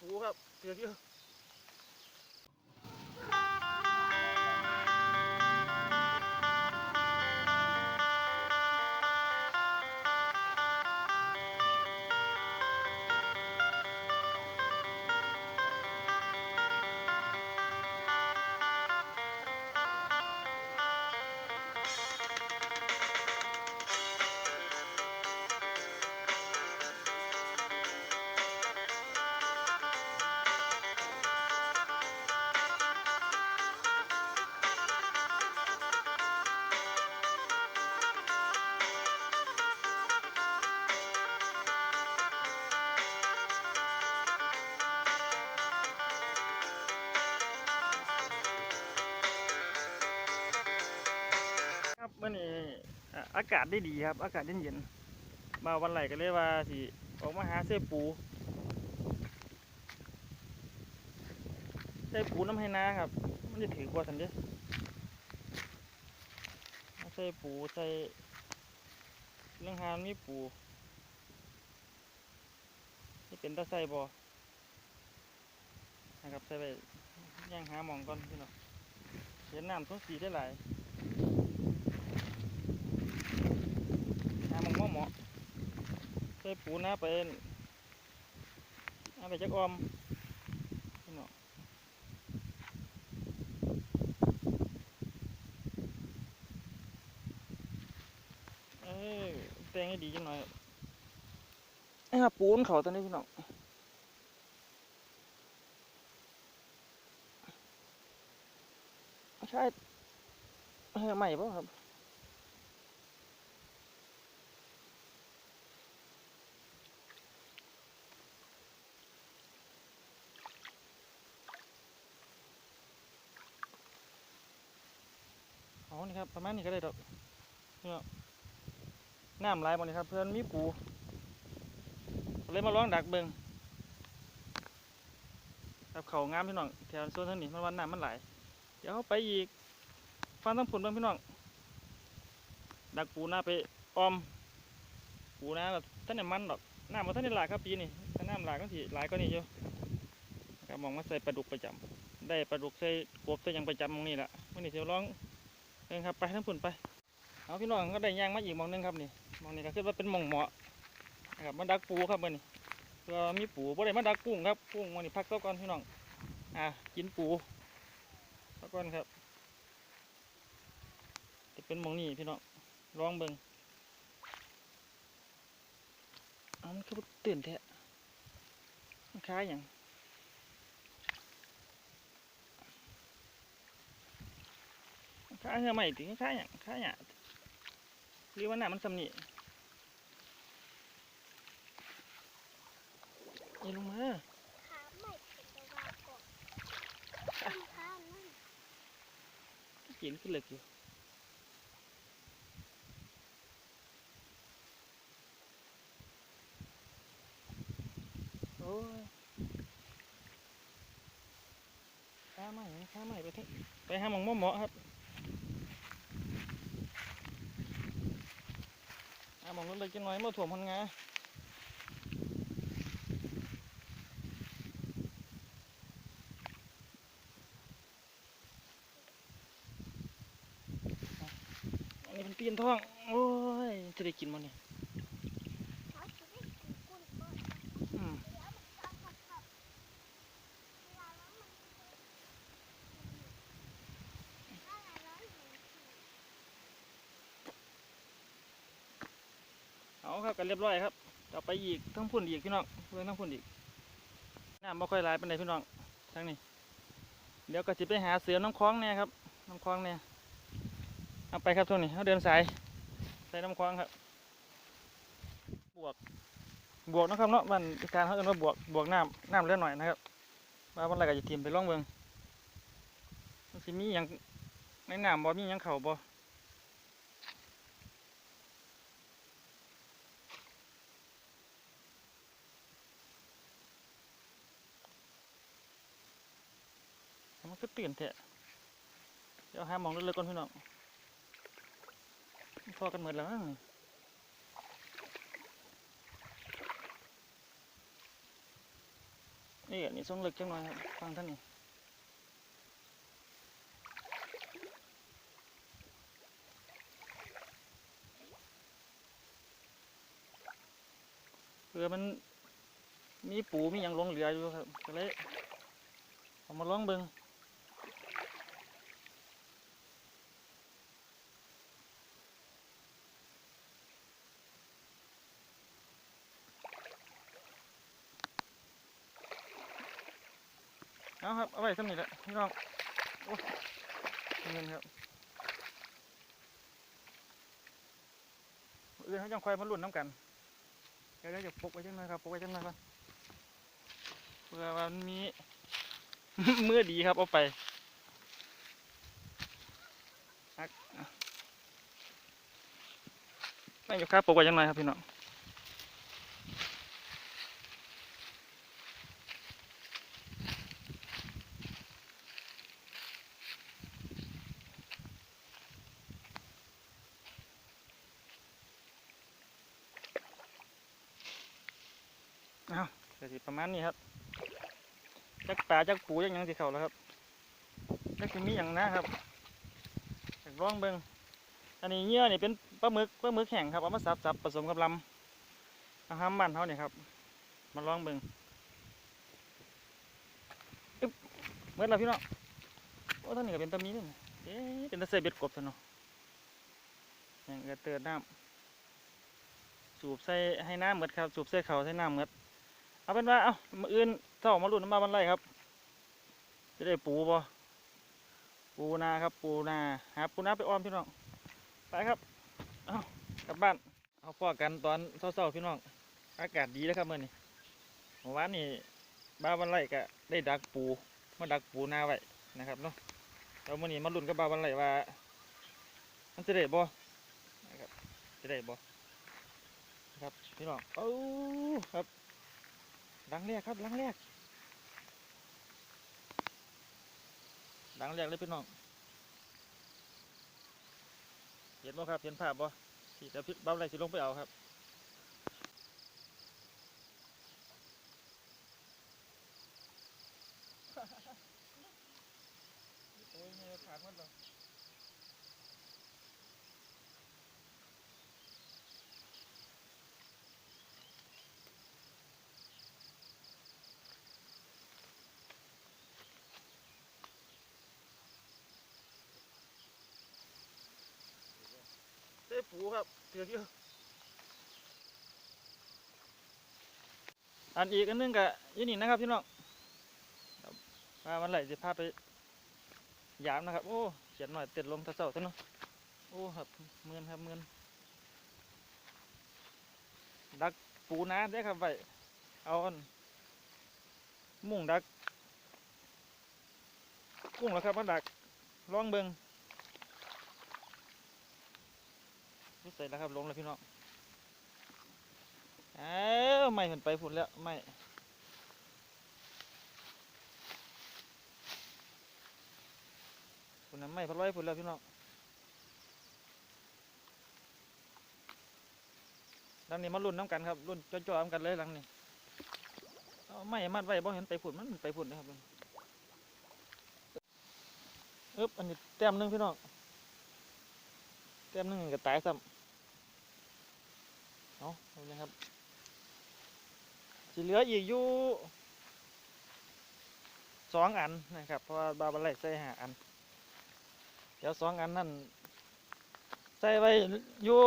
ปูครับเสือกเยอะ อากาศได้ดีครับ อากาศเย็นๆมาวันไหลก็เลยว่าสิออกมาหาเสื้อปูใส่ปูน้ำให้นาครับ มันจะถือกว่าสันเด้อใส่ปูใส่เรื่องหานมีปูนี่เป็นตาใส่บอนะครับใส่ไปย่างหาหมองก่อนพี่น้องเห็นน้ำทุ่งสีได้หลาย หาหมองหม้อหมอใส่ ปูนะเป็นอะไรจักออมพี่น้องเอ้แตงให้ดีจังหน่อยไอ้หาปูนเขาตัวนี้พี่น้องใช่ใหม่ป่ะครับ อ๋อนี่ครับประมาณนี้ก็ได้ดอกนี่เนาะน้ำไหลายหมดนี่ครับ เพื่อนมีปูเลยมาล้องดักเบิงครับเขางามพี่น้องแถวโซนทางนี้มันวันน้ำมันไหลเดี๋ยวเขาไปอีกฟังทั้งผลเบ้างพี่น้องดักปูหน้าไปออม ปูหน้าแบบท่านเนี่ยมันดอกน้ำมันท่านเนี่ยหลายครับปีนี้ถ้าน้ำหลายก็สิหลายก็นี่อยู่ครับมองมาใส่ปลาดุกประจำได้ปลาดุกใส่กบใส่ยังประจำตรงนี้แหละมื่อนี้เดี๋ยวลอง เดินครับไปทั้งพุ่นไปเอาพี่น้องก็ได้ย่างมาอีกมองหนึงครับนี่มองนี้ก็คือว่าเป็นมองเหมาะนะครับมาดักปูครับมื่อนี้เพื่อมีปูบ่ได้มาดักกุ้งครับกุ้งมื่อนี้พักซะก่อนพี่น้องอะกินปูซะก่อนครับจะเป็นมองนี้พี่น้องลองเบิ่งเอามันคือตื่นแท้มันคล้ายอย่าง ค้าเหือใหม่ถึงค้าอย่างค้าอย่างหรือว่าหน้ามันสำนีเอ้ยลงมาขาไม่เป็นตะวันก่อนข้างข้างนั่นกินขึ้นเหล็กอยู่โอ้ยค้าใหม่ค้าใหม่ไปเถอะไปห้ามองเหมาะครับ หาหมองรถเลยกินน้อยเมื่อถ่วมพันงาอันนี้เป็นปีนท้อง โอ้ยจะได้กินมันนี่ยจะได้กินกุ้งก่อน อืม เดี๋ยวมันจะเอาขับขับเวลาแล้วมันถ้าเราร้อนหนึ่งที เอาครับ กันเรียบร้อยครับต่อไปอีกทั้งพุ่นอีกพี่น้องเรื่องทั้งพุ่นอีกน้ำไม่ค่อยไหลเป็นไรพี่น้องทั้งนี้ เดี๋ยวก็จะไปหาเสือน้ำคล้องเนี่ยครับน้ำคล้องเนี่ยเอาไปครับทุกนี้เขาเดินสายใส่น้ำคล้องครับ บวกบวกนะครับเนาะมันการเขาเรียกว่าบวกบวกน้ำน้ำเลือดหน่อยนะครับว่าวันไรก็จะทีมไปล่องเบิงมันสิมีอย่างในน้ำบ่มีหยังเข่าบ่ มันก็ตื่นเถอะเดี๋ยวหามองเลึกๆก่อนพี่น้องพอกันหมดแล้วมั้งนี่อันนี้ส่งเล็กจังหน่อยครับฟังท่านนี่เพื่อมันมีปูมีหยังลงเหลืออยู่ครับก็เลยเอามาลองเบิง่ง เอาครับ เอาไว้สำนี้แหละพี่น้องโอ้เงินครับเอื่นเขาจังคอยมาลุ่นน้ำกันเดี๋ยวเดี๋ยวจะปกไว้จังหน่อยครับปกไว้จังหน่อยก่อนเพื่อวันมีมือดีครับเอาไปฮักอะไม่อยู่ครับปกไว้จังหน่อยครับพี่น้องเอาเดี๋ยว สิประมาณนี้ครับจักปลาจักปูจักยังสิเขาแล้วครับจักมีอย่างนะครับจากร้องเบิงอันนี้เหยื่อนี่เป็นปลาหมึกปลาหมึกแห้งครับเอามาสับสับผสมกับลำอาหารบ้านเขาเนี่ยครับ มาลองเบิงอึ๊บเมื่อไรพี่น้องโอ้ท่านนี่ก็เป็นตะมีนี่เอ๊ะเป็นตะเสยเบ็ดกบซะเนาะอย่างเกิดเตือนน้ำสูบใส่ให้น้ำเหมือดครับ สูบใส่เขาใส่น้ำเหมือด เอาเป็นว่าเอามาอื่นเท่ามาลุ่นมาบันไรครับ จะได้ปูบ่ปูนาครับ ปูนาหาปูนาไปอ้อมพี่น้องไปครับเอากลับบ้านเอาพ่อกันตอนเช้าๆพี่น้อง อากาศดีแล้วครับเมื่อนี้วานนี่บ้าวันไรก็ได้ดักปูมาดักปูนาไว้นะครับเนาะแล้วมื่อนี้มาลุ่นกับบ้าวันไรว่ามันจะได้บ่นะครับจะได้บ่ครับพี่น้องเอ้าครับ ลังแรกครับลังแรกลังแรกเลยพี่น้อง เห็นบ่ครับ เห็นภาพบ่ที่จะพิษบ้าอะไรสิลงไปเอาครับโอ้ยเงยขาดหมดแล้ว ปูครับเถือกอยู่อันอีกอันนึงกะยี่นี่นะครับพี่น้องครับพามันไหลจะพาไปยามนะครับ โอ้เขียนหน่อยเต็ดลมตะเสาตัวเนาะโอ้ครับเมือนครับเมือนดักปูนาได้ครับไปเอามุ่งดักกุ้งแล้วครับมาดักล่องเบิง รู้ใส่แล้วครับลงแล้วพี่น้องเอ้าไม่เห็นไปฝุ่นแล้วไม่พุ่นน่ะไม่พะร้อยพุ่นแล้วพี่น้องหลังนี้มารุ่นน้ำกันครับรุ่นจ่อๆน้ำกันเลยหลังนี้ไม่มัดไว้บ่เห็นไปพุ่นมันไปพุ่นนะครับเอึ๊บอันนี้แต้มหนึงพี่น้องแต้มหนึงก็ตายซ้ำ เอาเอาเลยครับสิเหลืออีกอยู่สองอันนะครับ เพราะว่าบาบาไลใส่หาอัน เดี๋ยวสองอันนั่นใส่ไว้อยู่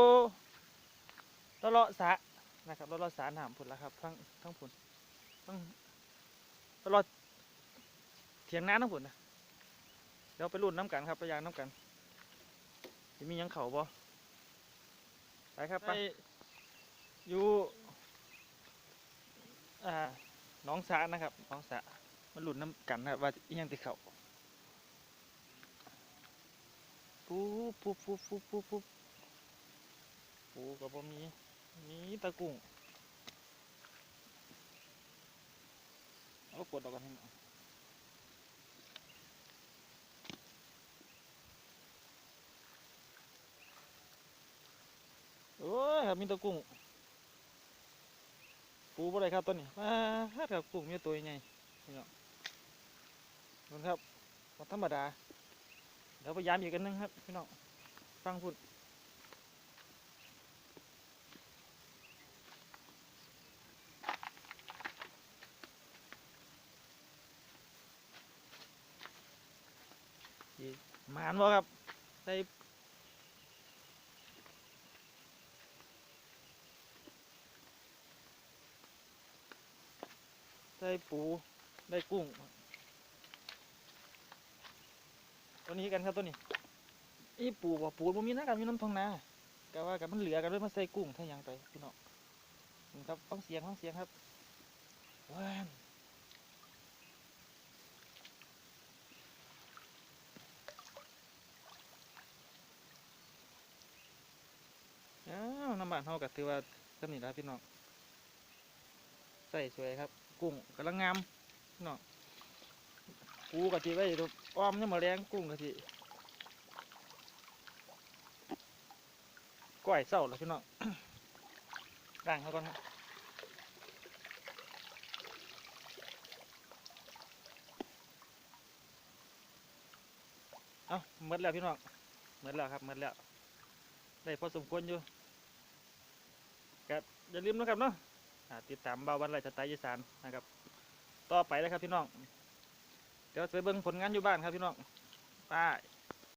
ละเลาะสระนะครับละเลาะสระน้ำผุนละครับทั้งทั้งผุนทั้งละเลาะเถียงน้าทั้งผุนนะเดี๋ยวไปรุ่นน้ำกันครับไปยางน้ำกันจะมียังเขาบ่ไปครับไป อยู่อ่าน้องสะนะครับน้องสะมารุ่นน้ำกันนะครับว่าอิหยังติเขาปุ๊บปุ๊บปุ๊บปุ๊บปุ๊บปุ๊บปูกับบ่มีมีตะกุ้งเอากดออกกันให้หน่อยโอ้ยมีตะกุ้ง ปูบ่ได้ครับตัวนี้มาฮัดครับกุ้งมีตัวใหญ่พี่น้องนู่นครับบ่ธรรมดา เดี๋ยวพยายามอีกกันนึงครับพี่น้องฟังพูดหมานบ่ครับได้ ได้ปูได้กุ้งตัวนี้กันครับตัวนี้อีปูบ่ปูบ่มีนะกันมีน้ำทองนาก็ว่ากันมันเหลือกันเลยมาใส่กุ้งถ้าหยังไปพี่น้องนี่ครับฟังเสียงฟังเสียงครับว้านอ้าวน้ำมันเฮาก็ถือว่าสำนี่แล้วพี่น้องใส่สวยครับ กุ้งกำลังงามพี่น้องปูกะทิไว้ดูอ้อมยังมาแรงกุ้งกะทิก้อยเศร้าแล้วพี่น้องด่างเขาก่อนครับเอาหมดแล้วพี่น้องหมดแล้วครับหมดแล้วได้พอสมควรอยู่ครับอย่าลืมนะครับเนาะ ติดตามเบาวันไรสไตล์ยีสานนะครับ ต่อไปนะครับพี่น้อง เดี๋ยวไปเบิ่งผลงานอยู่บ้านครับพี่น้องไป้าย